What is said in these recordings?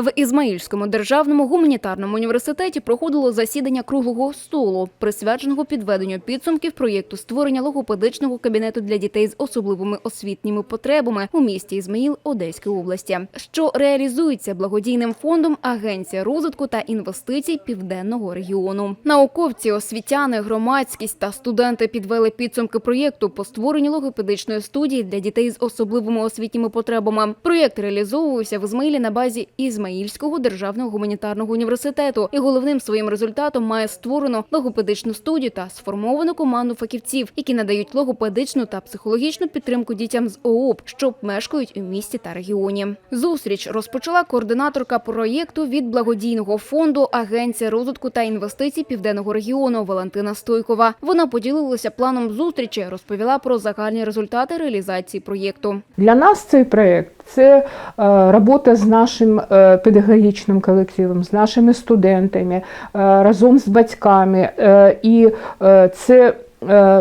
В Ізмаїльському державному гуманітарному університеті проходило засідання круглого столу, присвяченого підведенню підсумків проєкту створення логопедичного кабінету для дітей з особливими освітніми потребами у місті Ізмаїл Одеської області, що реалізується благодійним фондом Агенція розвитку та інвестицій Південного регіону. Науковці, освітяни, громадськість та студенти підвели підсумки проєкту по створенню логопедичної студії для дітей з особливими освітніми потребами. Проєкт реалізовувався в Ізмаїлі на базі Ізмаїльського державного гуманітарного університету, і головним своїм результатом має створено логопедичну студію та сформовану команду фахівців, які надають логопедичну та психологічну підтримку дітям з ООП, що мешкають у місті та регіоні. Зустріч розпочала координаторка проєкту від благодійного фонду Агенція розвитку та інвестицій Південного регіону Валентина Стойкова. Вона поділилася планом зустрічі, розповіла про загальні результати реалізації проєкту. Для нас цей проєкт це е, робота з нашим е, педагогічним колективом, з нашими студентами, е, разом з батьками. І це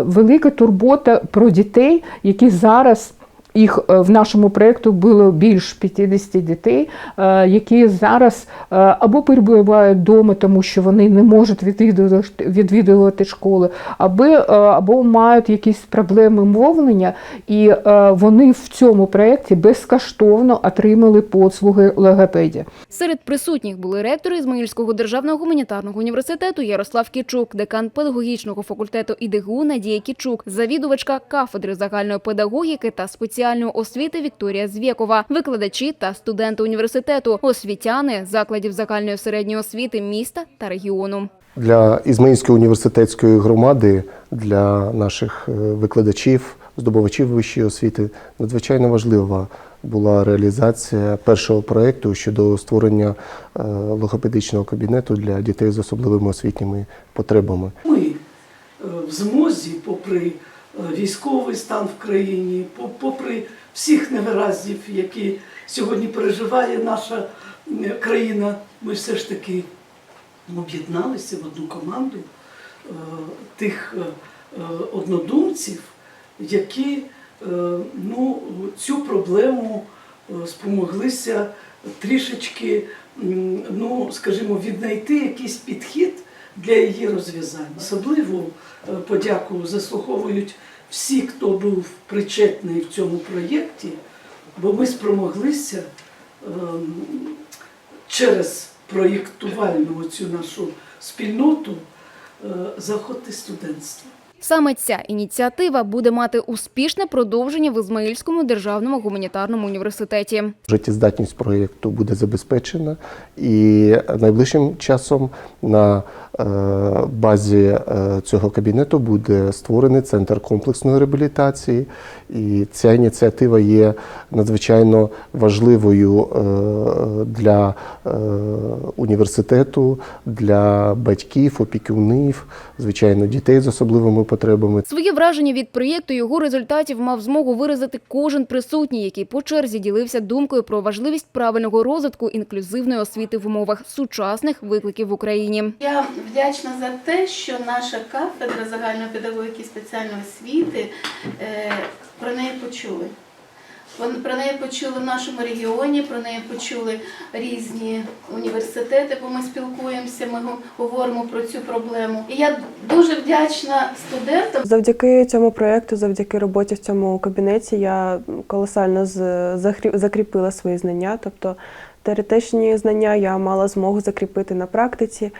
велика турбота про дітей, які зараз. Їх е, в нашому проєкту було більш 50 дітей, е, які зараз е, або перебувають вдома, тому що вони не можуть відвідувати, відвідувати школи, або, або мають якісь проблеми мовлення, і вони в цьому проєкті безкоштовно отримали послуги логопедії. Серед присутніх були ректори Ізмаїльського державного гуманітарного університету Ярослав Кічук, декан педагогічного факультету ІДГУ Надія Кічук, завідувачка кафедри загальної педагогіки та спеціальної освіти Вікторія Звєкова, викладачі та студенти університету, освітяни закладів загальної середньої освіти міста та регіону. Для Ізмаїльської університетської громади, для наших е, викладачів, здобувачів вищої освіти надзвичайно важлива була реалізація першого проєкту щодо створення е, логопедичного кабінету для дітей з особливими освітніми потребами. Ми е, в змозі, попри військовий стан в країні, попри всіх негараздів, які сьогодні переживає наша країна, ми все ж таки об'єдналися в одну команду е, тих е, е, однодумців, які ну, цю проблему спомоглися трішечки, ну, скажімо, віднайти якийсь підхід для її розв'язання. Особливу е, подяку заслуховують всі, хто був причетний в цьому проєкті, бо ми спромоглися ем, через проєктувальну цю нашу спільноту заходити студентства. Саме ця ініціатива буде мати успішне продовження в Ізмаїльському державному гуманітарному університеті. Життєздатність проєкту буде забезпечена, і найближчим часом на е, базі е, цього кабінету буде створений центр комплексної реабілітації. І ця ініціатива є надзвичайно важливою е, для університету, для батьків, опікунів, звичайно, дітей з особливими потребами. Своє враження від проєкту його результатів мав змогу виразити кожен присутній, який по черзі ділився думкою про важливість правильного розвитку інклюзивної освіти в умовах сучасних викликів в Україні. Я вдячна за те, що наша кафедра загальної педагогіки і спеціальної освіти е, про неї почули. Вони про неї почули в нашому регіоні, про неї почули різні університети, бо ми спілкуємося, ми говоримо про цю проблему. І я дуже вдячна студентам. Завдяки цьому проєкту, завдяки роботі в цьому кабінеті, я колосально закріпила свої знання. Тобто теоретичні знання я мала змогу закріпити на практиці.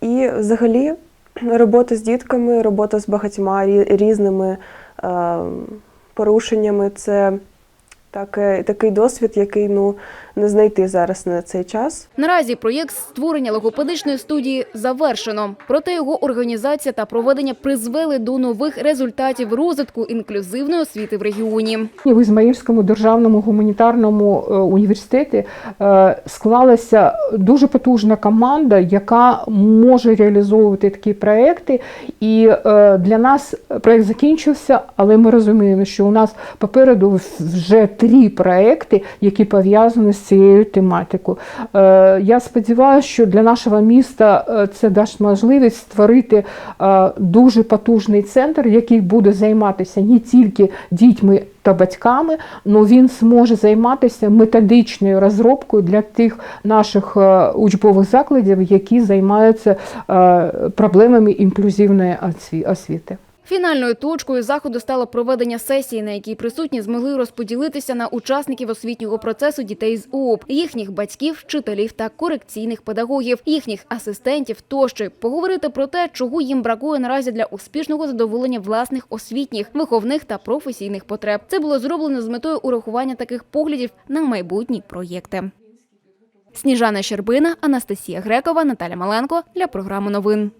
І взагалі робота з дітками, робота з багатьма різними порушеннями. Це таке- такий досвід, який ну, не знайти зараз на цей час. Наразі проєкт створення логопедичної студії завершено. Проте його організація та проведення призвели до нових результатів розвитку інклюзивної освіти в регіоні. В Ізмаїльському державному гуманітарному е, університеті е, склалася дуже потужна команда, яка може реалізовувати такі проекти. І е, для нас проект закінчився, але ми розуміємо, що у нас попереду вже три проекти, які пов'язані з цією тематикою. Е, Я сподіваюся, що для нашого міста е, це дасть можливість створити е, дуже потужний центр, який буде займатися не тільки дітьми та батьками, але він зможе займатися методичною розробкою для тих наших учбових закладів, які займаються проблемами інклюзивної освіти. Фінальною точкою заходу стало проведення сесії, на якій присутні змогли розподілитися на учасників освітнього процесу дітей з УОП, їхніх батьків, вчителів та корекційних педагогів, їхніх асистентів тощо поговорити про те, чого їм бракує наразі для успішного задоволення власних освітніх, виховних та професійних потреб. Це було зроблено з метою урахування таких поглядів на майбутні проєкти. Сніжана Щербина, Анастасія Грекова, Наталя Маленко для програми новин.